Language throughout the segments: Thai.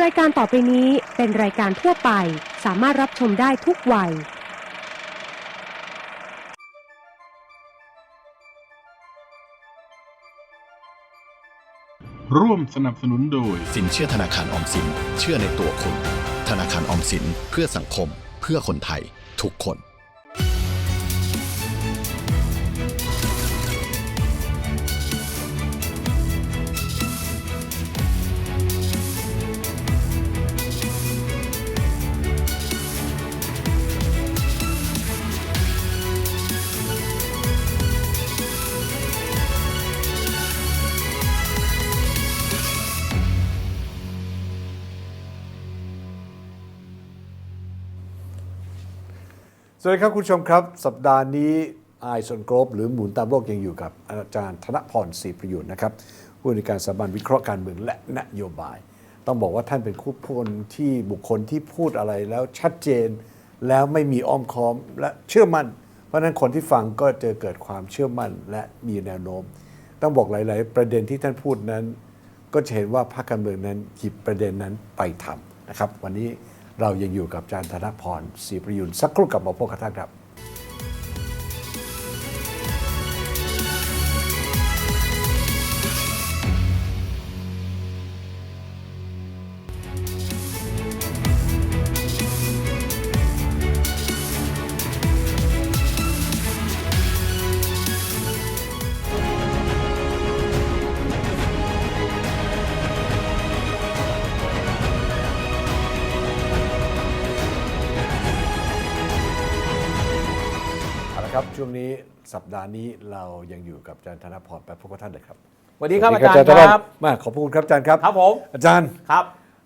รายการต่อไปนี้เป็นรายการทั่วไป สามารถรับชมได้ทุกวัย ร่วมสนับสนุนโดย สินเชื่อธนาคารออมสิน เชื่อในตัวคุณ ธนาคารออมสินเพื่อสังคม เพื่อคนไทย ทุกคน สวัสดีครับคุณชมครับ สัปดาห์นี้ไอซอนกรบหรือหมุนตามโลกยังอยู่กับ อาจารย์ธนพรศรีประยุทธ์นะครับผู้ในการสถาบันวิเคราะห์การเมืองและนโยบาย ต้องบอกว่าท่านเป็นคู่พลที่บุคคลที่พูดอะไรแล้วชัดเจน แล้วไม่มีอ้อมค้อมและเชื่อมั่น เพราะฉะนั้นคนที่ฟังก็จะเกิดความเชื่อมั่นและมีแนวโน้ม ต้องบอกหลาย ๆ ประเด็นที่ท่านพูดนั้น ก็จะเห็นว่าพรรคการเมืองนั้นหยิบประเด็นนั้นไปทำนะครับ วันนี้ เรายังอยู่กับอาจารย์ธนพรศรีประยุทธ์สักครู่กลับมาพบกันท่านครับ สัปดาห์นี้เรายังอยู่กับอาจารย์ธนพรไปพบกับท่านเลยครับสวัสดีครับสอาวัสจารดีย์ธนคพรับมาขอบคุณครับอาจารย์ครับครับผมอาจารย์ครับ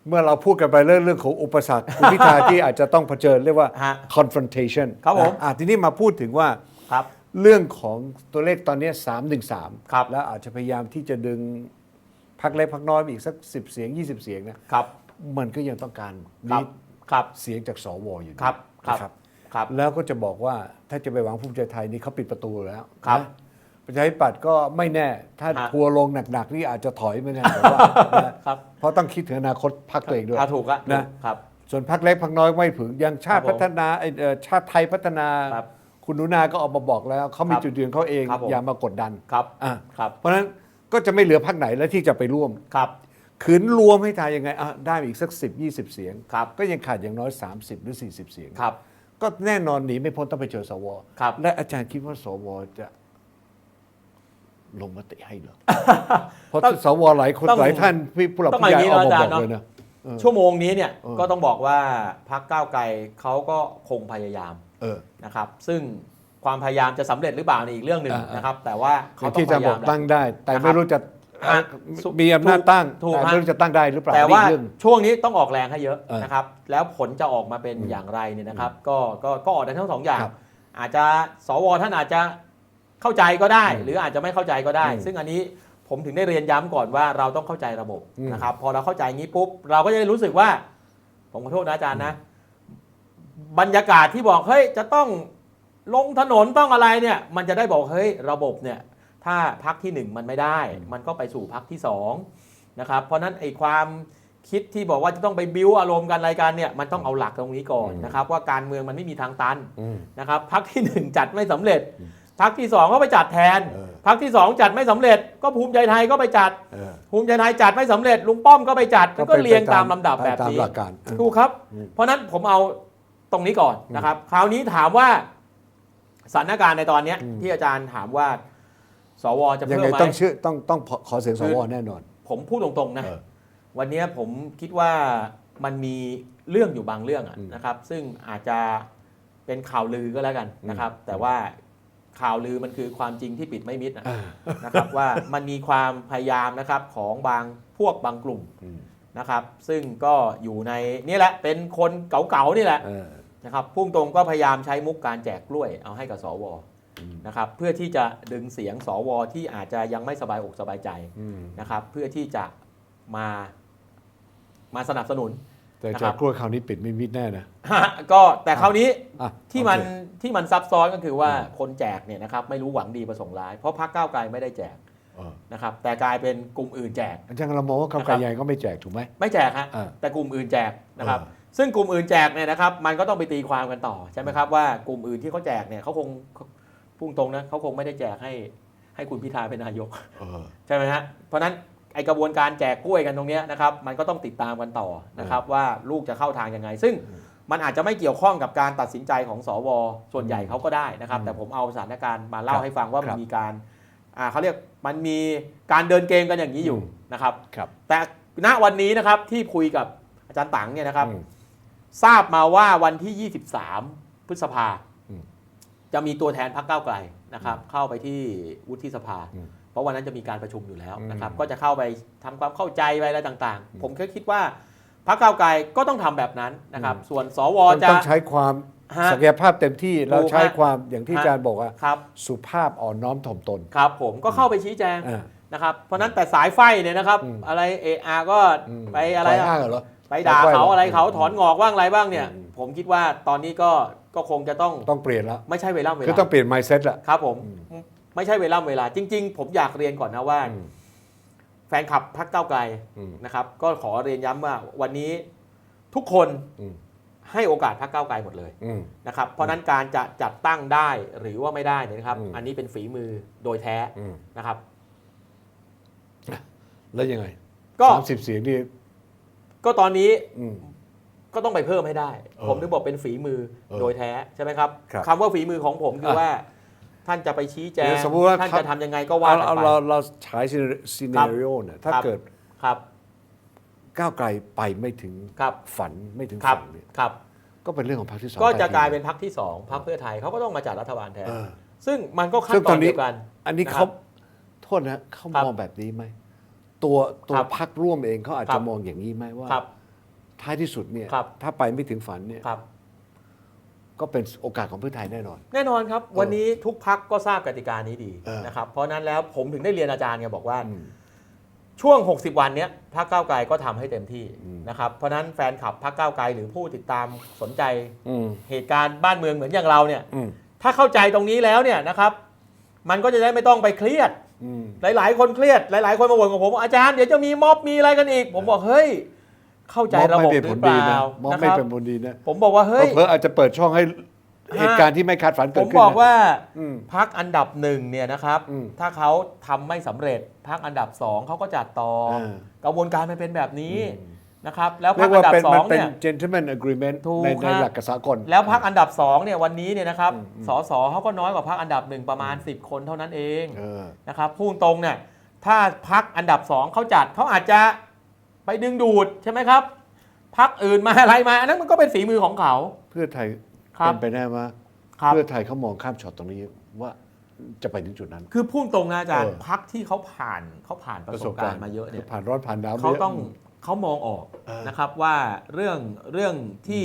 เมื่อเราพูดกันไปเรื่องเรื่องของอุปสรรคคุณพิธาที่อาจจะต้องเผชิญเรียกว่าฮะ confrontation ครับผมนะอะทีนี้มาพูดถึงว่าครับเรื่องของตัวเลขตอนนี้3 1 3ครับแล้วอาจจะพยายามที่จะดึงพักเล็กพักน้อยไปอีกสัก10เสียง 20 เสียงนะครับ มันก็ยังต้องการครับลีดครับเสียงจากสวอยู่ดีครับครับนะ ครับครับแล้วก็จะบอกว่าถ้าจะไปหวังภูมิใจไทยนี่เขาปิดประตูแล้วครับนะประชาธิปัตย์ก็ไม่แน่ ถ้าฮะ ทัวร์ลงหนักๆนี่อาจจะถอยไม่แน่ผมว่านะ ครับเพราะต้องคิดถึงอนาคตพรรคตัวเองด้วย อ่าถูกอะนะครับ ส่วนพรรคเล็กพรรคน้อยไม่ถึงยังชาติครับผมพัฒนาไอ้เอ่อชาติไทยพัฒนา ครับคุณหนุนาก็ออกมาบอกแล้วเขามีครับจุดยืนเขาเองครับผม อย่ามากดดันครับอะครับเพราะฉะนั้นก็จะไม่เหลือพรรคไหนแล้วที่จะไปร่วม ครับขืนรวมให้ทายยังไงอะได้อีกสัก 10 20 เสียง ครับก็ยังขาดอย่างน้อย 30 หรือ 40 เสียง ครับ ก็แน่นอนหนีไม่พ้นต้องไปเจอสวครับ และอาจารย์คิดว่าสวจะลงมติให้เหรอ เพราะต้องสวหลายคนต้องหลายท่านพี่ผู้หลักต้องผู้ใหญ่เอาอย่างนี้ออกมานะอาจารย์ บอกเนอะเลยนะ ชั่วโมงนี้เนี่ยเออ ก็ต้องบอกว่าพักก้าวไกลเขาก็คงพยายามเออนะครับ ซึ่งความพยายามจะสำเร็จหรือเปล่าในอีกเรื่องหนึ่งอ่าอ่านนะครับ แต่ว่าเขาต้องที่พจะยาบยาอกมแหละ ตั้งได้ แต่นะครับไม่รู้จะฮะ มีอำนาจตั้งถูกแต่ฮะไม่รู้จะตั้งได้หรือเปล่าแต่ว่านี่อีกเรื่อง ช่วงนี้ต้องออกแรงให้เยอะเออนะครับ แล้วผลจะออกมาเป็นอย่างไรเนี่ยนะครับ ก็ก็ก็ออกได้ทั้งสองอย่าง ครับอาจจะสวท่านอาจจะเข้าใจก็ได้อืมหรืออาจจะไม่เข้าใจก็ได้ อืมซึ่งอันนี้ผมถึงได้เรียนย้ำก่อนว่าเราต้องเข้าใจระบบอืม นะครับ พอเราเข้าใจงี้ปุ๊บ เราก็จะได้รู้สึกว่า ผมขอโทษนะอาจารย์นะ บรรยากาศที่บอกเฮ้ยจะต้องลงถนนต้องอะไรเนี่ย มันจะได้บอกเฮ้ยระบบเนี่ย ถ้าพักที่หนึ่งมันไม่ได้ มันก็ไปสู่พักที่สองนะครับเพราะฉะนั้นไอ้ความคิดที่บอกว่าจะต้องไปบิ้วอารมณ์กันอะไรกันเนี่ยมันต้องเอาหลักตรงนี้ก่อนอืมนะครับว่าการเมืองมันไม่มีทางตันอืมนะครับพักที่หนึ่งจัดไม่สำเร็จพักที่สองก็ไปจัดแทนเออพักที่สองจัดไม่สำเร็จ ก็ภูมิใจไทยก็ไปจัดเออภูมิใจไทยจัดไม่สำเร็จ ลุงป้อมก็ไปจัดมันก็เป็นเรียงไปตามลำดับแบบตามนี้หลักการถูกครับอืมเพราะฉะนั้นผมเอาตรงนี้ก่อนนะครับ คราวนี้ถามว่าสถานการณ์ในตอนเนี้ยที่อาจารย์ถามว่า สวจะยังเพิ่มไงไหมต้องชื่อต้องต้องขอเสียงสวแน่นอน ผมพูดตรงๆนะ เออ วันเนี้ยผมคิดว่ามันมีเรื่องอยู่บางเรื่องอะอืมนะครับ ซึ่งอาจจะเป็นข่าวลือก็แล้วกันนะครับ แต่ว่าข่าวลือมันคือความจริงที่ปิดไม่มิดอะอ่า นะครับว่ามันมีความพยายามนะครับของบางพวกบางกลุ่มอืมนะครับ ซึ่งก็อยู่ในนี่แหละเป็นคนเก่าๆนี่แหละเออนะครับพุ่งตรงก็พยายามใช้มุกการแจกกล้วยเอาให้กับสว นะครับเพื่อที่จะดึงเสียงสวที่อาจจะยังไม่สบายอกสบายใจอืมนะครับเพื่อที่จะมามาสนับสนุน แต่นะครัจากบกล้วยคราวนี้ปิดไม่มิดแน่นะก็แต่คราวนี้อะที่มันโอเคที่มันซับซ้อนก็คือว่าคนแจกเนี่ยนะครับไม่รู้หวังดีประสงค์ร้าย เพราะพรรคก้าวไกลไม่ได้แจกเออนะครับแต่กลายเป็นกลุ่มอื่นแจกอาจารย์เรามองว่าก้าวไกลนะครับยังไงก็ไม่แจกถูกไหมไม่แจกฮะอ่าแต่กลุ่มอื่นแจกนะครับอ่าซึ่งกลุ่มอื่นแจกเนี่ยนะครับมันก็ต้องไปตีความกันต่อใช่ไหมครับว่ากลุ่มอื่นที่เขาแจกเนี่ยเขาคง พุ่งตรงนะเขาคงไม่ได้แจกให้ให้คุณพิธาเป็นนายกเออใช่ไหมฮะเพราะฉะนั้นไอกระบวนการแจกกล้วยกันตรงเนี้ยนะครับมันก็ต้องติดตามกันต่อนะครับว่าลูกจะเข้าทางยังไง ซึ่งมันอาจจะไม่เกี่ยวข้องกับการตัดสินใจของสว ส่วนใหญ่เขาก็ได้นะครับอืมแต่ผมเอาสถานการณ์มาเล่าครับให้ฟังว่ามัคนรับมีการอ่าเขาเรียกมันมีการเดินเกมกันอย่างนี้อยู่อืมนะครับครับ แต่ณวันนี้นะครับที่คุยกับอาจารย์ตังเนี่ยนะครับอืมทราบมาว่าวันที่ 23 พฤษภาอืม จะมีตัวแทนพรรคก้าวไกลนะครับเข้าไปที่วุฒิสภาอืมเพราะวันนั้นจะมีการประชุมอยู่แล้วนะครับอืมก็จะเข้าไปทำความเข้าใจไปอะไรต่างๆ ผมแค่คิดว่าพรรคก้าวไกลก็ต้องทำแบบนั้นนะครับ ส่วนสวมันจะต้องใช้ความฮะศักยภาพเต็มที่แล้วถูกฮะใช้ความอย่างที่ฮะอาจารย์บอกว่าครับสุภาพอ่อนน้อมถ่อมตนครับ ผมก็เข้าไปชี้แจงอ่านะครับ เพราะฉะนั้นแต่สายไฟเนี่ยนะครับอืมอะไรเออาก็อืมไปอะไรขอะอ้างเหรอไปด่าเขาอะไรเขาถอนมงอกบ้างอะไรบ้างเนี่ยอืมผมคิดว่าตอนนี้ก็ ก็คงจะต้องต้องเปลี่ยนแล้วไม่ใช่เวลาเวคือลาต้องเปลี่ยน mindset ละครับผมอืมไม่ใช่เวลาเวลา จริง ๆ ผมอยากเรียนก่อนนะว่าอืมแฟนคลับพักเก้าวไกลอืมนะครับ ก็ขอเรียนย้ำว่าวันนี้ทุกคนอืมให้โอกาสพักเก้าวไกลหมดเลยอืมนะครับ เพราะฉะนั้นการจะจัดตั้งได้หรือว่าไม่ได้เนี่ยนะครับอืมอันนี้เป็นฝีมือโดยแท้อืมนะครับ แล้วยังไงก็สามสิบเสียงนี่ก็ตอนนี้อืม ก็ต้องไปเพิ่มให้ได้เออผมถึงบอกเป็นฝีมือเออโดยแท้ใช่ไหมครับครับ คำว่าฝีมือของผมคืออะว่า ท่านจะไปชี้แจเดี๋งยวสมมุติว่าท่านครับจะทำยังไงก็ว่าเอากันเอาไป เราเราฉายซีเนริโอเนี่ยถ้าครับ เกิดครับ ก้าวไกลไปไม่ถึงครับ ฝันไม่ถึงครับ ฝันเนี่ยครับ ก็เป็นเรื่องของพรรคที่สองก็จะไปกลายเป็นพรรคที่สองพรรคเพื่อไทยเขาก็ต้องมาจัดรัฐบาลแทน เออ ซึ่งมันก็ขั้ซึ่นงตตออนนนี้ เดียวกันอันนี้นะคเขารับ โทษนะเขาครับมองแบบนี้ไหมตัวตัวครับพรรคร่วมเองเขาอาจครัจะบ มองอย่างนี้ไหมว่า ครับ ท้ายที่สุดเนี่ยครับ ถ้าไปไม่ถึงฝันเนี่ยครับ ก็เป็นโอกาสของเพื่อไทยแน่นอน แน่นอนครับ วันนี้ทุกพักก็ทราบกติกานี้ดีเออ นะครับ เพราะฉะนั้นแล้วผมถึงได้เรียนอาจารย์ไงบอกว่า อืม ช่วง 60 วันเนี้ยพรรคก้าวไกลก็ทำให้เต็มที่อืม นะครับ เพราะฉะนั้นแฟนคลับพรรคก้าวไกลหรือผู้ติดตามสนใจอืมเหตุการณ์บ้านเมืองเหมือนอย่างเราเนี่ย อืมถ้าเข้าใจตรงนี้แล้วเนี่ยนะครับ มันก็จะได้ไม่ต้องไปเครียด อืม หลาย ๆ คนเครียด หลาย ๆ คนมาบ่นกับผมอาจารย์เดี๋ยวจะมีม็อบมีอะไรกันอีก ผมบอกเฮ้ย เข้าใจระบบไม่หเป็นผรืลอเปดีนะล่ามองนะคไม่รับเป็นผลดีนะผมบอกว่าเฮ้ยเพออาจจะเปิดช่องให้ฮะเหตุการณ์ที่ไม่คาดฝันผเกิดมขึ้นบอกนะว่าอืมพักอันดับหนึ่งเนี่ยนะครับอืมถ้าเขาทำไม่สำเร็จพักอันดับสองเขาก็จัดต่ออ่ากระบวนการมันเป็นแบบนี้อืมนะครับแล้วเรีพัยกกอัว่านดับเป็นสอมันงเป็นเนี่ย gentleman agreement ถูกในในฮะหลักกสากลแล้วพักอันดับสองเนี่ยวันนี้เนี่ยนะครับอืมอืมสสเขาก็น้อยกว่าพักอันดับหนึ่งประมาณ 10 คนเท่านั้นเองเออนะครับพูดตรงเนี่ยถ้าพักอันดับสองเขาจัดเขาอาจจะ ไปดึงดูดใช่ไหมครับพักอื่นมาอะไรมาอันนั้นมันก็เป็นฝีมือของเขา เพื่อไทยครับเป็นไปได้ว่าครับ เพื่อไทยเขามองข้ามช็อตตรงนี้ว่าจะไปถึงจุดนั้น คือพูดตรงนะอาจารย์เออ พักที่เขาผ่านเขาผ่านประสบการณ์มาเยอะเนี่ย ผ่านร้อนผ่านหนาวมเขายะต้องเขามองออกเออ นะครับว่าเรื่องเรื่องที่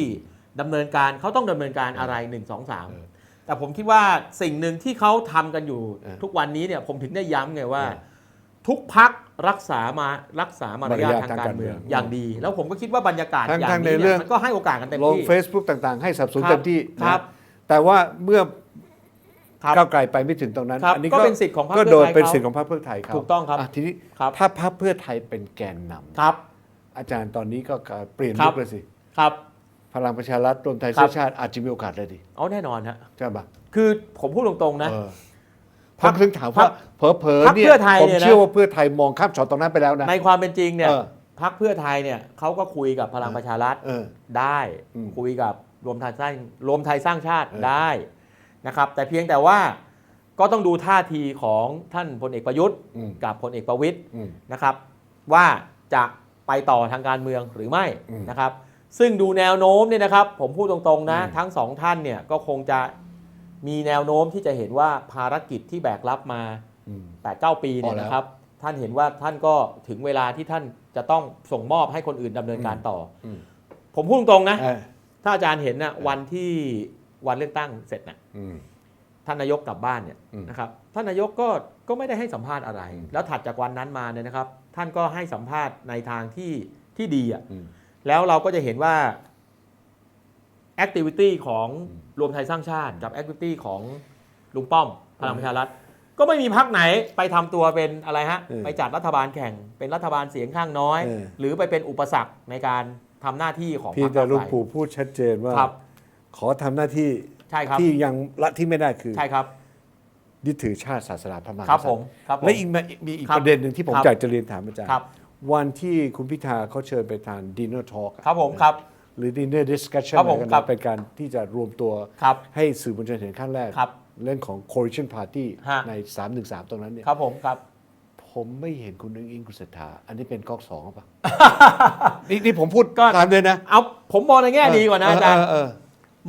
ดำเนินการเขาต้องดำเนินการอะไร 1 2 เออ 3 แต่ผมคิดว่าสิ่งหนึ่งที่เขาทำกันอยู่เออทุกวันนี้เนี่ยผมถึงได้ย้ำไงว่า เออ ทุกพัก รักษามารักษามารยาทมารยาททางทางการการเมืองเมืองอย่างดี แล้วผมก็คิดว่าบรรยากาศทั้งอย่าทั้งงในนี้เรื่เนี่องยมันก็ให้โอกาสกันเต็มลงที่ Facebook ต่างๆ ให้สนับสนุนครับเต็มที่ครันะบแต่ว่าเมื่อครับก้าวไกลไปไม่ถึงตรงนั้นครับอันี้ก็เป็นสิทธิ์ของพรรคก็เพื่โดอยไทยเป็นเขาสิทธิ์ของพรรคเพื่อไทยเขาถูกต้องครับะทีนี้ครับถ้าพรรคเพื่อไทยเป็นแกนนำครับ อาจารย์ตอนนี้ก็เปลี่ยนครัลุบกเลยสิครับพลังประชารัฐรวมไทยครัสร้าบงชาติอาจจะมีโอกาสเลยดิเอาแน่นอนฮะใช่ปะคือผมพูดตรงๆนะเออผ พรรมคถึงถามพรรว่าคเผลอพรรคๆเนี่ยเพื่อไทยผมเนี่ยนะเชื่อว่าเพื่อไทยมองข้ามช็อตตรงนั้นไปแล้วนะในความเป็นจริงเนี่ยเออพักเพื่อไทยเนี่ยเขาก็คุยกับพลังประชารัฐเออได้อืมคุยกับรวมไทยสร้างรวมไทยสร้างชาติเออได้นะครับ แต่เพียงแต่ว่าก็ต้องดูท่าทีของท่านพลเอกประยุทธ์อืมกับพลเอกประวิตยอืมนะครับ ว่าจะไปต่อทางการเมืองหรือไม่อืมนะครับ ซึ่งดูแนวโน้มเนี่ยนะครับ ผมพูดตรงๆนะอืมทั้งสองท่านเนี่ยก็คงจะ มีแนวโน้มที่จะเห็นว่าภารกิจที่แบกรับมาอืม8ปดเปีเนี่พยอแล้วนะครับ ท่านเห็นว่าท่านก็ถึงเวลาที่ท่านจะต้องส่งมอบให้คนอื่นดำเนินการต่ออมผมพูดตรงๆนะเออถ้าอาจารย์เห็นนะวันที่วันเลือกตั้งเสร็จนะอืมท่านนายกกลับบ้านเนี่ยอืมนะครับท่านนายกก็ก็ไม่ได้ให้สัมภาษณ์อะไรอืมแล้วถัดจากวันนั้นมาเนี่ยนะครับ ท่านก็ให้สัมภาษณ์ในทางที่ที่ดีอะอืมแล้วเราก็จะเห็นว่า แอคทิวิตี้ของอืมรวมไทยสร้างชาติกับแอคทิวิตี้ของลุงป้อมพลังประชารัฐก็ไม่มีพักไหนไปทำตัวเป็นอะไรฮะเออไปจัดรัฐบาลแข่งเป็นรัฐบาลเสียงข้างน้อยเออหรือไปเป็นอุปสรรคในการทำหน้าที่ของพี่พรรคแต่ก้าวลุงไกลปู่พูดชัดเจนว่าครับขอทำหน้าที่ใช่ครับที่ยังละที่ไม่ได้คือใช่ครับยึดถือชาติศาสนาพระมหากษัตริย์ครับผมครับผมและอีกมามีอีกครับประเด็นหนึ่งที่ผมครับอยากจะเรียนถามอาจารย์ครับวันที่คุณพิธาเขาเชิญไปทานดินเนอร์ทอล์กครับผมครับ หรือดินเนอร์ดิสคัชชันครับผมกันครันะบเป็นการที่จะรวมตัวครับให้สื่อมวลชนเห็นขั้นแรก ครับเรื่องของ coalition party ฮะ ใน 313 ตรงนั้นเนี่ยครับผมครับ ผมไม่เห็นคุณอิงอิงคุณเศรษฐาอันนี้เป็นก๊อกสองหรือเปล่านี่นี่ผมพูดก็ ตามเลยนะเอาผมมองในแง่ดีกว่านะอาจารย์เเออ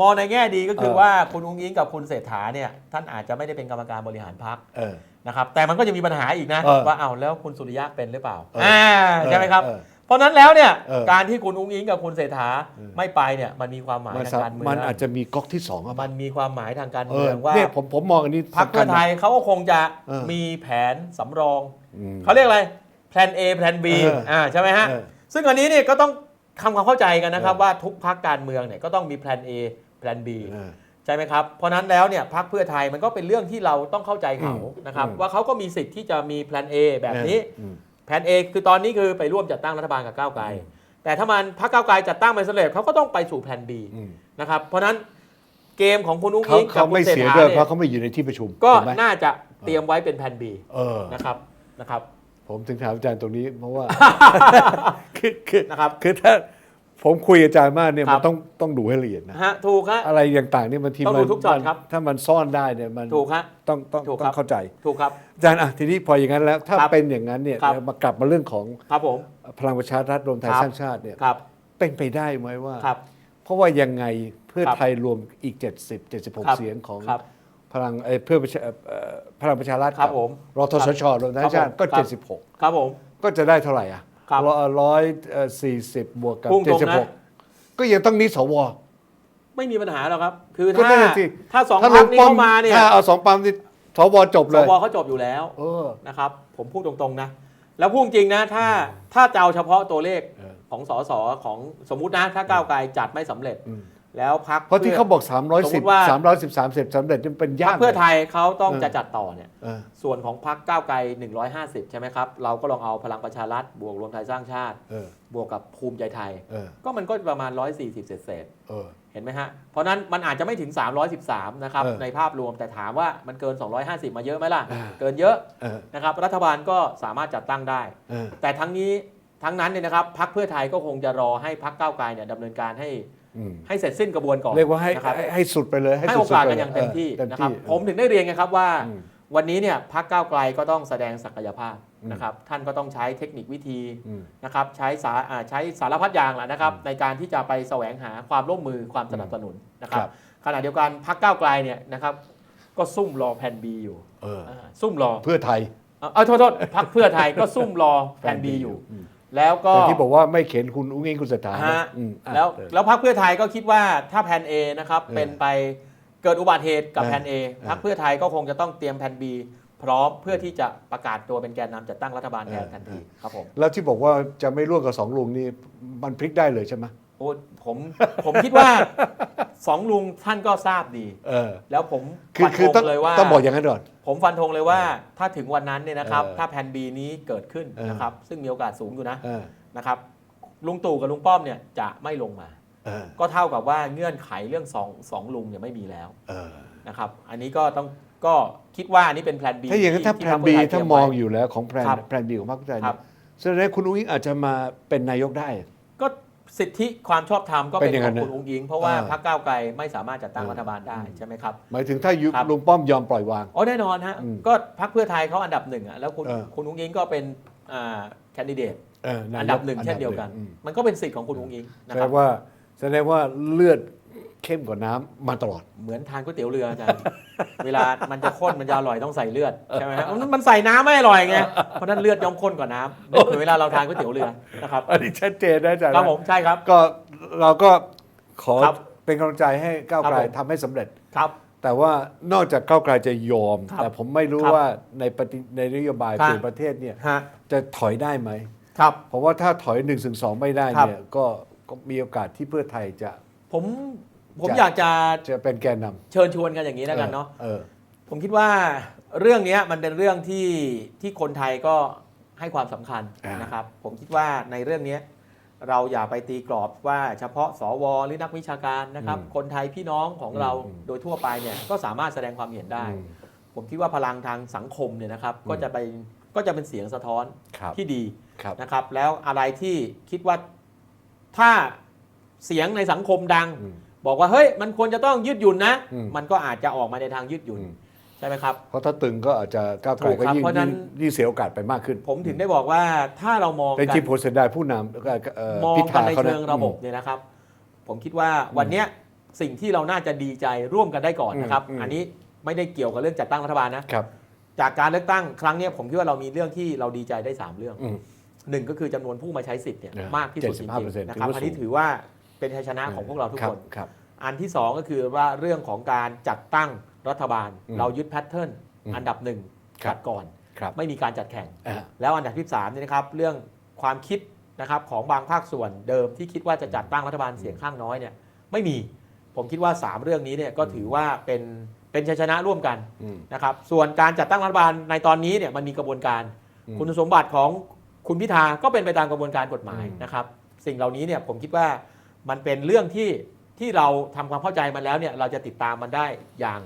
มองในแง่ดีก็คือเออ ว่าคุณอุ้งอิงกับคุณเศรษฐาเนี่ยท่านอาจจะไม่ได้เป็นกรรมการบริหารพรรคเออ นะครับแต่มันก็จะมีปัญหาอีกนะ เออว่าเอาวแล้วคุณสุริยะเป็นหรือเปล่าเอออ่อ่าใช่ไหมครับ เออเพราะฉะนั้นแล้วเนี่ยเออการที่คุณอุ้งอิงกับคุณเศรษฐาเออ ไม่ไปเนี่ยมันมีความหมายมันทางสาการเมืองมันอาจจะมีก๊อกที่สองอะมันมีความหมายทางการเอเมือองว่าเนี่ยผมผมมองอันนี้พรรคเพื่อไทยเขาก็คงจะเออ มีแผนสำรอง อืม เขาเรียกอะไรแผน A แผน B เอออ่อ่าใช่ไหมฮะ เออซึ่งอันนี้เนี่ยก็ต้องทำความเข้าใจกันนะครับ เออ ว่าทุกพรรคการเมืองเนี่ยก็ต้องมีแผน A แผน B เออ ใช่ไหมครับ เพราะฉะนั้นแล้วเนี่ยพรรคเพื่อไทยมันก็เป็นเรื่องที่เราต้องเข้าใจเขาอืมนะครับ อืม ว่าเขาก็มีสิทธิ์ที่จะมีแผน A แบบนี้อืม แผน A คือตอนนี้คือไปร่วมจัดตั้งรัฐบาลกับก้าวไกล แต่ถ้ามันพรรคก้าวไกลจัดตั้งไม่สำเร็จเขาก็ต้องไปสู่แผน B อืมนะครับเพราะฉะนั้นเกมของคุณอุ้งเขาอิงกัเขาบคุไม่ณเศรษเสียฐาด้วยเนี่เพยราะเขาไม่อยู่ในที่ประชุมก็ถูไหมน่าจะเตรียมไว้เป็นแผน B เออนะครับนะครับ ผมถึงถามอาจารย์ตรงนี้เพราะว่า คือคือนะครับ คือถ้า ผมคุยกับอาจารย์มากเนี่ยครัมับนต้องต้องดูให้ละเอียดนะ ฮะถูกฮะ อะไรต่างๆเนี่ยบางทีต้องมัดูทุกช็อตครับถ้ามันซ่อนได้เนี่ยมันถูกฮะ ต้องต้องถูกต้ครัอบ งเข้าใจ ถูกครับ อาจารย์อะทีนี้พออย่างนั้นแล้วถ้าครับเป็นอย่างนั้นเนี่ยครับมากลับมาเรื่องของครับผม พลังประชารัฐรวมไทยครับ สร้างชาติเนี่ยครับเป็นไปได้ไหมว่า ครับ เพราะว่ายังไงเพื่อครับไทยรวมอีก 70 ครั76 บเสียงของครับพลังเอ่อเพื่อประชาเอ่อพลังประชารัฐครับกัผมรอทสชรวมไทยสร้างชาติก็ ครับ76ครับผมก็จะได้เท่าไหร่อะ ครับร้อยสี่สิบบวกกับพุ่งตรงเจ็ดสิบนะ หกก็ยังต้องนิดสวไม่มีปัญหาหรอกครับ คือก็ถ้านั่นน่ะสิถ้าสองถ้าพัลุกงนี้ป้อมเข้ามาเนี่ยถ้าเอาสองปั๊มนี่สวจบสเลย วเขาจบอยู่แล้ว เออ นะครับผมพูดตรงๆนะ แล้วพูดจริงนะถ้าถ้าจะเอาเฉพาะตัวเลขเออของสสของสมมุตินะ ถ้าก้าวไกลจัดไม่สำเร็จ อืม แล้วพักเพราะที่เขาบอกสมมุติว่า310 313 เสร็จสำเร็จนี่เป็นพัยากกเพื่อไทยเขาต้องเออจะจัดต่อเนี่ยเออส่วนของพักก้าวไกล 150 ใช่ไหมครับ เราก็ลองเอาพลังประชารัฐบวกรวมไทยสร้างชาติเออบวกกับภูมิใจไทยเออก็มันก็ประมาณ 140 เศษเศษๆเออเห็นไหมฮะ เพราะนั้นมันอาจจะไม่ถึง 313 นะครับเออในภาพรวมแต่ถามว่ามันเกิน 250 มาเยอะไหมล่ะอ่าเกินเยอะเออนะครับรัฐบาลก็สามารถจัดตั้งได้เออแต่ทั้งนี้ทั้งนั้นเนี่ยนะครับพักเพื่อไทยก็คงจะรอให้พักก้าวไกลเนี่ยดำเนินการให้อืม ให้เสร็จสิ้นกระบวนก่อนเรียกว่าให้นะครับให้ให้สุดไปเลยให้สุโอดๆกาสไปกันลอย่างเต็มที่ออเต็มนะครับที่ผมถึงได้เรียนไงครับว่าอืมวันนี้เนี่ยพักก้าวไกลก็ต้องแสดงศักยภาพอืมนะครับท่านก็ต้องใช้เทคนิควิธีอืมนะครับใช้สาอ่าใช้สารพัดอย่างแหละนะครับ ในการที่จะไปแสวงหาความร่วมมือความสนับสนุนนะครับครับขณะเดียวกันพักก้าวไกลเนี่ยนะครับก็ซุ่มรอแผน B อยู่เอออ่าซุ่มรอเพื่อไทยเอาเอาโทษโทษพักเพื่อไทยก็ซุ่มรอแผน B อยู่ม แล้วก็แต่ที่บอกว่าไม่เข็นคุณอุ้งอิงคุณเศรษฐานะฮะอืมอะแล้วเออแล้วพักเพื่อไทยก็คิดว่าถ้าแผน A นะครับเออเป็นไปเกิดอุบัติเหตุกับเออแผน A เออพักเพื่อไทยก็คงจะต้องเตรียมแผน B พร้อมเพื่อที่จะประกาศตัวเป็นแกนนำจัดตั้งรัฐบาลแทนทันทีครับผม แล้วที่บอกว่าจะไม่ร่วมกับสองลุงนี่มันพลิกได้เลยใช่ไหมโอ้ผมผมคิดว่าสองลุงท่านก็ทราบดี เออ แล้วผมคือฟันคือธต้องงเลยว่าต้องบอกอย่างนั้นก่อน ผมฟันธงเลยว่าถ้าถึงวันนั้นเนี่ยนะครับ เออถ้าแผน B นี้เกิดขึ้นเออ นะครับ ซึ่งมีโอกาสสูงอยู่นะเออนะครับ ลุงตู่กับลุงป้อมเนี่ยจะไม่ลงมา เออก็เท่ากับว่าเงื่อนไขเรื่องสองสองลุงเนี่ยไม่มีแล้วเออนะครับ อันนี้ก็ต้องก็คิดว่าอันนี้เป็นแผน B ถ้าอย่างนั้นถ้าแพลนพรรคบีเพื่ไทยถ้าเตรียมองไว้อยู่แล้วของแพลนครับแพลนบีของพรรคเพื่อไทยครัเนี่ยบ แสดงว่าคุณอุ้งอิงอาจจะมาเป็นนายกได้ ก็ สิทธิความชอบธรรมก็เป็เป็นนอย่างขนั้อนงนะคุณอุ้งอิง เพราะว่าเออพรรคก้าวไกลไม่สามารถจัดตั้งเออรัฐบาลได้ใช่ไหมครับ หมายถึงถ้ายุครับ ลุงป้อมยอมปล่อยวาง อ๋อแน่นอนฮะอืมก็พรรคเพื่อไทยเขาอันดับหนึ่งอะแล้วคุณเออ คุณอุ้งอิงก็เป็นอ่าแคนดิเดตเออายกอันดับหนึ่งเช่นเดียวกัน อืมมันก็เป็นสิทธิ์ของคุณอุ้งอิงแสนะดครับงว่าแสดงว่าเลือด เข้มกว่าน้ำมาตลอด เหมือนทานก๋วยเตี๋ยวเรืออาจารย์ เวลามันจะข้นมันจะอร่อยต้องใส่เลือดใช่ไหมครับมันมันใส่น้ำไม่อร่อยไงเพราะฉะนั้นเลือดย่อมข้นกว่าน้ำนี่คือเวลาเราทานก๋วยเตี๋ยวเรือนะครับอันนี้ชัดเจนนะอาจารย์ครับนะผมใช่ครับ ก็เราก็ขอครับเป็นกำลังใจให้ก้าวไกลครับผมทำให้สำเร็จครับ แต่ว่านอกจากก้าวไกลจะยอมครับแต่ผมไม่รู้ครับว่าในปฏิในนโยบายครับเปลี่ยนประเทศเนี่ยฮะจะถอยได้ไหมครับเพราะว่าถ้าถอย1นึงสองไม่ได้ครับเนี่ยก็ก็มีโอกาสที่เพื่อไทยจะผม ผมจะอยากจะจะเป็นแกนนำเชิญชวนกันอย่างนี้แล้วกันเนาะเออผมคิดว่าเรื่องเนี้ยมันเป็นเรื่องที่ที่คนไทยก็ให้ความสำคัญอ่านนะครับ ผมคิดว่าในเรื่องเนี้ยเราอย่าไปตีกรอบว่าเฉพาะสวหรือนักวิชาการนะครับ คนไทยพี่น้องของเราโดยทั่วไปเนี่ยก็สามารถแสดงความเห็นได้อืมผมคิดว่าพลังทางสังคมเนี่ยนะครับ ก็จะไปก็จะเป็นเสียงสะท้อนครับที่ดีครับนะครับ แล้วอะไรที่คิดว่าถ้าเสียงในสังคมดังอืม บอกว่าเฮ้ยมันควรจะต้องยืดหยุ่นนะ อืม มันก็อาจจะออกมาในทางยืดหยุ่นอืมใช่ไหมครับ เพราะถ้าตึงก็อาจจะก้าวไกลถูกก็ครับยิ่งเพราะฉะนั้น ยิ่งยิ่งเสียโอกาสไปมากขึ้นผมถึงได้บอกว่าถ้าเรามองแต่จกัริงๆผมเสียดายผู้นำเอ่อเอ่อมองพิกัธานในเขานะเชิงระบบเนี่ยนะครับ ผมคิดว่าวันเนี้ยสิ่งที่เราน่าจะดีใจร่วมกันได้ก่อนนะครับ อืมอืม อันนี้ไม่ได้เกี่ยวกับเรื่องจัดตั้งรัฐบาลนะ ครับจากการเลือกตั้งครั้งเนี้ยผมคิดว่าเรามีเรื่องที่เราดีใจได้ 3 เรื่องอืม หนึ่งก็คือจำนวนผู้มาใช้สิทธิ์เนี่ยเนี่ยมากที่สุดจริง75%ๆนะครับถือว่าอันนี้สูงถือว่า เป็นชัยชนะของพวกเราทุกครัคบนครับ อันที่2ก็คือว่าเรื่องของการจัดตั้งรัฐบาล อืมเรายึดแพทเทิร์นอืมอันดับหนึ่งครับ จัดก่อน ครับ ไม่มีการจัดแข่ง อ่า แล้วอันดับที่3เนี่ยนะครับเรื่องความคิดนะครับของบางภาคส่วนเดิมที่คิดว่าจะจัดตั้งรัฐบาลเสียงข้างน้อยเนี่ยไม่มีผมคิดว่า 3 เรื่องนี้เนี่ยก็ถือว่าเป็นเป็นชัยชนะร่วมกันอืม นะครับส่วนการจัดตั้งรัฐบาลในตอนนี้เนี่ยมันมีกระบวนการ อืมคุณสมบัติของคุณพิธาก็เป็นไปตามกระบวนการกฎหมายอืม นะครับสิ่งเหล่านี้เนี่ยผมคิดว่า มันเป็นเรื่องที่ที่เราทำความเข้าใจมันแล้วเนี่ยเราจะติดตามมันได้อย่าง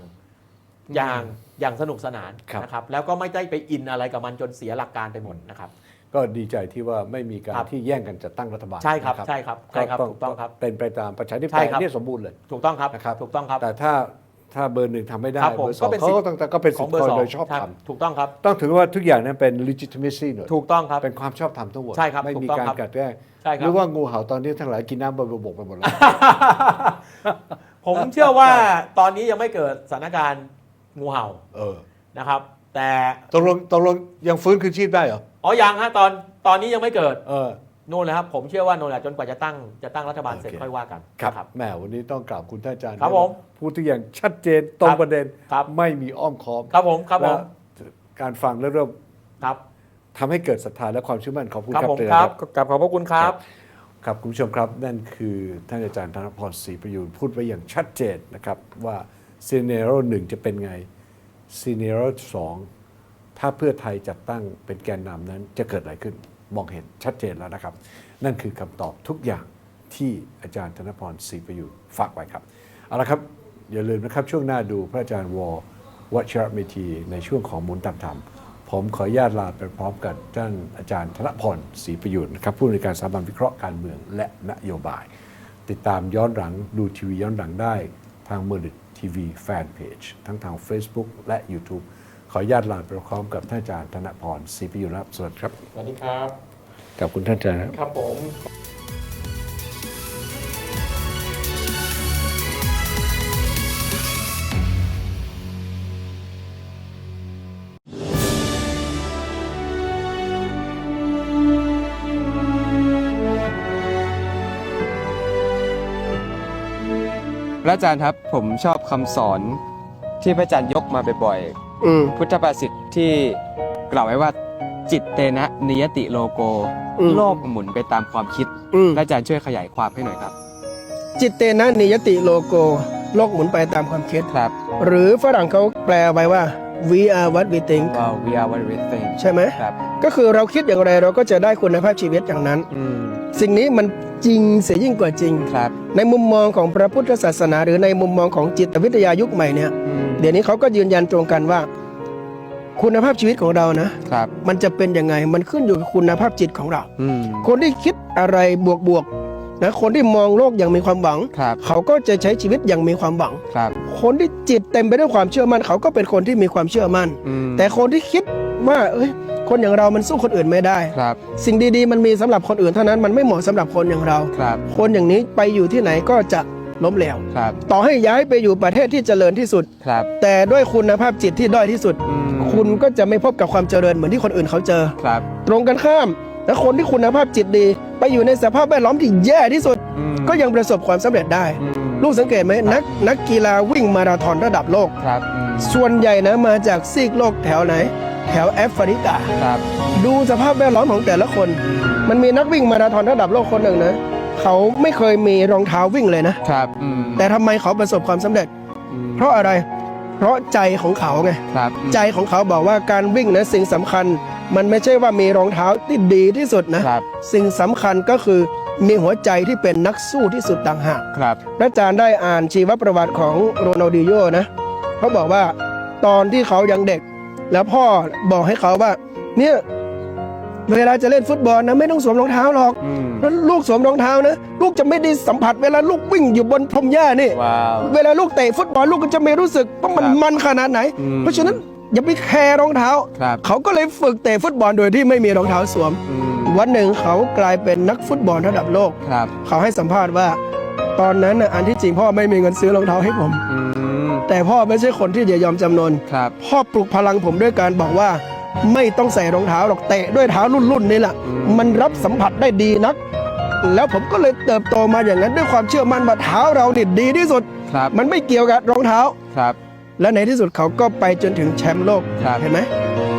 อย่างอย่างสนุกสนานครับ นะครับ แล้วก็ไม่ได้ไปอินอะไรกับมันจนเสียหลักการไปหมดนะครับ ก็ดีใจที่ว่าไม่มีการครับที่แย่งกันจัดตั้งรัฐบาลใช่ครับนะใช่ครับใช่ครับถูกต้องครับเป็นไปตามประชาธิปใช่ไตยครับ ที่สมบูรณ์เลย ถูกต้องครับนะครับ ถูกต้องครับ แต่ถ้า ถ้าเบอร์หนึ่งทำไม่ได้ครับผมเบอร์สองก็เป็นเขาสิทธิ์ก็ต้องก็เป็นขสิอทงธิ์เบอร์สองโดยชอบครับธรรมถูกต้องครับต้องถือว่าทุกอย่างนั้นเป็น legitimacy หมดถูกต้องครับ เป็นความชอบธรรมทั้งหมดใช่ครับไม่ถูกมีต้องการครับกลัดแกล้งใช่คหรัรืบอว่างูเห่าตอนนี้ทั้งหลายกินน้ำบนบกไปหมดแล้ว ผมเชื่อว่าตอนนี้ยังไม่เกิดสถานการณ์งูเห่าเออนะครับ แต่ตกลงตกลงยังฟื้นคืนชีพได้เหรอ อ๋อยังฮะตอนตอนนี้ยังไม่เกิด เออ นู่นเลยครับผมเชื่อว่าโน่นแหละจนกว่าจะตั้งจะตั้งรัฐบาลเสร็จโอเค ค่อยว่ากัน ครับนะแหม่วันนี้ต้องกราบคุณท่านอาจารย์ครับผมพูดทุกอย่างชัดเจนตรงประเด็นครับ ไม่มีอ้อมค้อมครับผมครับผและมการฟังแล้วเริ่มครับ ทำให้เกิดศรัทธาและความเชื่อมั่นขอบคุณครับครับผมเตือนครับกลับขอบพระคุณครับ ครับคุณผู้ชมครับนั่นคือท่านอาจารย์ธนพรศรีประยูนพูดไว้อย่างชัดเจนนะครับว่าซีเนโรหนึ่งจะเป็นไงซีเนโรสองถ้าเพื่อไทยจัดตั้งเป็นแกนนำนั้นจะเกิดอะไรขึ้น มองเห็นชัดเจนแล้วนะครับ นั่นคือคำตอบทุกอย่างที่อาจารย์ธนพรศรีประยูนฝากไว้ครับเอาละครับอย่าลืมนะครับช่วงหน้าดูพระอาจารย์วอวัชรเมธีในช่วงของมุนตามธรรม ผมขออนุญาตลาไปพร้อมกับท่านอาจารย์ธนพรศรีประยูนนะครับผู้ในการสถาบันวิเคราะห์การเมืองและนโยบาย ติดตามย้อนหลังดูทีวีย้อนหลังได้ทางมือทีวีแฟนเพจทั้งทาง Facebook และ YouTube ขออนุญาตลาไปพร้อมกับท่านอาจารย์ธนพรศรีประยูนครับสวัสดีครับสวัสดีครับกับคุณท่านอาจารย์ครับครับผมพระอาจารย์ครับผมชอบคำสอน ที่พระอาจารย์ยกมาบ่อยอืมๆพุทธภาษิตที่กล่าวไว้ว่าจิตเตนะนิยติโลโก อืมโลกหมุนไปตามความคิดอืมพระอาจารย์ช่วยขยายความให้หน่อยครับ จิตเตนะนิยติโลโก โลกหมุนไปตามความคิด ครับ หรือฝรั่งเขาแปลไว้ว่า we are what we think ว่า we are what we think ใช่ไหมครับก็คือเราคิดอย่างไรเราก็จะได้คุณภาพชีวิตอย่างนั้น อืมสิ่งนี้มันจริงเสียยิ่งกว่าจริง ครับในมุมมองของพระพุทธศาสนา หรือในมุมมองของจิตวิทยายุคใหม่เนี่ย อืมเดี๋ยวนี้เขาก็ยืนยันตรงกันว่า คุณภาพชีวิตของเรานะ ครับมันจะเป็นยังไง มันขึ้นอยู่กับคุณภาพจิตของเรา อืมคนที่คิดอะไรบวกๆนะคนที่มองโลกอย่างมีความหวัง ครับเขาก็จะใช้ชีวิตอย่างมีความหวัง ครับ คนที่จิตเต็มไปด้วยความเชื่อมั่นเขาก็เป็นคนที่มีความเชื่อมั่นอืมแต่คนที่คิดว่าเอ้ยคนอย่างเรามันสู้คนอื่นไม่ได้ ครับ สิ่งดีๆ มันมีสำหรับคนอื่นเท่านั้นมันไม่เหมาะสำหรับคนอย่างเราครับ คนอย่างนี้ไปอยู่ที่ไหนก็จะล้มเหลวครับ ต่อให้ย้ายไปอยู่ประเทศที่เจริญที่สุดครับ แต่ด้วยคุณภาพจิตที่ด้อยที่สุดอืมคุณก็จะไม่พบกับความเจริญเหมือนที่คนอื่นเขาเจอครับ ตรงกันข้ามและคนที่คุณภาพจิตดี ไปอยู่ในสภาพแวดล้อมที่แย่ที่สุดอืมก็ยังประสบความสำเร็จได้อืม ลูกสังเกตไหมนักนักกีฬาวิ่งมาราธอนระดับโลก ครับอืมส่วนใหญ่นะมาจากซีกโลกแถวไหน แถวแอฟริกา ครับดูสภาพแวดล้อมของแต่ละคน มันมีนักวิ่งมาราธอนระดับโลกคนหนึ่งนะเขาไม่เคยมีรองเท้าวิ่งเลยนะ ครับอืมแต่ทำไมเขาประสบความสำเร็จ อืมเพราะอะไร เพเพราะใจของเขาไง ครับใจของเขาบอกว่าการวิ่งนะสิ่งสำคัญ มันไม่ใช่ว่ามีรองเท้าที่ดีที่สุดนะ ครับ สิ่งสำคัญก็คือ มีหัวใจที่เป็นนักสู้ที่สุดต่างหากครับ พระอาจารย์ได้อ่านชีวประวัติของโรนัลดิโยนะเขาบอกว่าตอนที่เขายังเด็ก แล้วพ่อบอกให้เขาว่า เนี่ยเวลาจะเล่นฟุตบอลนะไม่ต้องสวมรองเท้าหรอกอืม แล้วลูกสวมรองเท้านะ ลูกจะไม่ได้สัมผัสเวลาลูกวิ่งอยู่บนพรมหญ้านี่ ว้าว เวลาลูกเตะฟุตบอลลูกก็จะไม่รู้สึกว่ามันครับมันขนาดไหน อืมเพราะฉะนั้นอย่าไปแคร์รองเท้า ครับ เขาก็เลยฝึกเตะฟุตบอลโดยที่ไม่มีรองเท้าสวม อืม วันหนึ่งเขากลายเป็นนักฟุตบอลระดับโลก ครับ เขาให้สัมภาษณ์ว่า ตอนนั้นน่ะอันที่จริงพ่อไม่มีเงินซื้อรองเท้าให้ผม อืม แต่พ่อไม่ใช่คนที่จะยอมจำนน ครับ พ่อปลุกพลังผมด้วยการบอกว่า ไม่ต้องใส่รองเท้าหรอกเตะด้วยเท้ารุ่นๆนี่แหละอืมมันรับสัมผัสได้ดีนัก แล้วผมก็เลยเติบโตมาอย่างนั้นด้วยความเชื่อมั่นว่าเท้าเรานี่ดีที่สุด ครับ มันไม่เกี่ยวกับรองเท้า ครับ และในที่สุดเขาก็ไปจนถึงแชมป์โลก ครับ เห็นไหม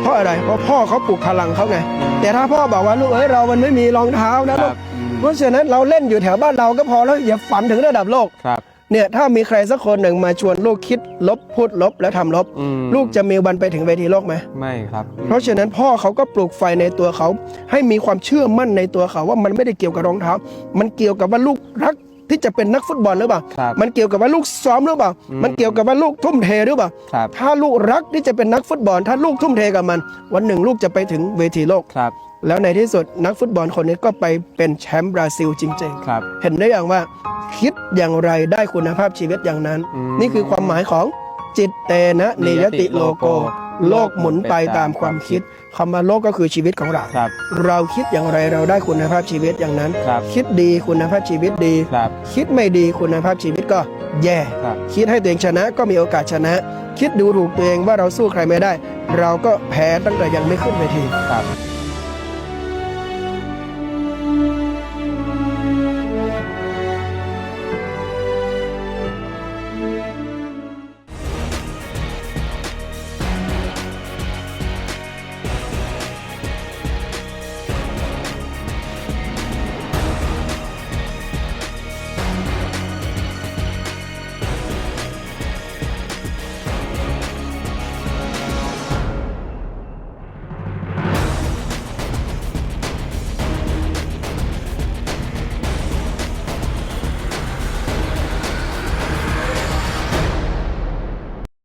เพราะอะไร เพราะพ่อเขาปลุกพลังเขาไง แต่ถ้าพ่อบอกว่าลูกเอ้ยเรามันไม่มีรองเท้านะคลูรักบอืมเพราะฉะนั้นเราเล่นอยู่แถวบ้านเราก็พอแล้วอย่าฝันถึงระดับโลกครับเนี่ยถ้ามีใครสักคนหนึ่งมาชวนลูกคิดลบพูดลบแล้วทำลบอืมลูกจะมีวันไปถึงเวทีโลกไหมไม่ครับอืมเพราะฉะนั้นพ่อเขาก็ปลูกไฟในตัวเขา ให้มีความเชื่อมั่นในตัวเขาว่ามันไม่ได้เกี่ยวกับรองเท้า มันเกี่ยวกับว่าลูกรัก ที่จะเป็นนักฟุตบอลหรือเปล่า ครับมันเกี่ยวกับว่าลูกซ้อมหรือเปล่า อืม มันเกี่ยวกับว่าลูกทุ่มเทหรือเปล่า ครับ ถ้าลูกรักที่จะเป็นนักฟุตบอล ถ้าลูกทุ่มเทกับมัน วันหนึ่งลูกจะไปถึงเวทีโลก ครับแล้วในที่สุดนักฟุตบอลคนนี้ก็ไปเป็นแชมป์บราซิลจริง ๆ ครับ เห็นได้อย่างว่าคิดอย่างไรได้คุณภาพชีวิตอย่างนั้น อืมนี่คือความหมายของจิตเตนะนิยติโลโกโลกหมุนไปตามความคิด คำว่าโลกก็คือชีวิตของเรา ครับเราคิดอย่างไรเราได้คุณภาพชีวิตอย่างนั้น ครับคิดดีคุณภาพชีวิตดี ครับคิดไม่ดีคุณภาพชีวิตก็แย่ ครับ คิดให้ตัวเองชนะก็มีโอกาสชนะ คิดดูถูกตัวเองว่าเราสู้ใครไม่ได้ เราก็แพ้ตั้งแต่ยังไม่ขึ้นเวที ครับ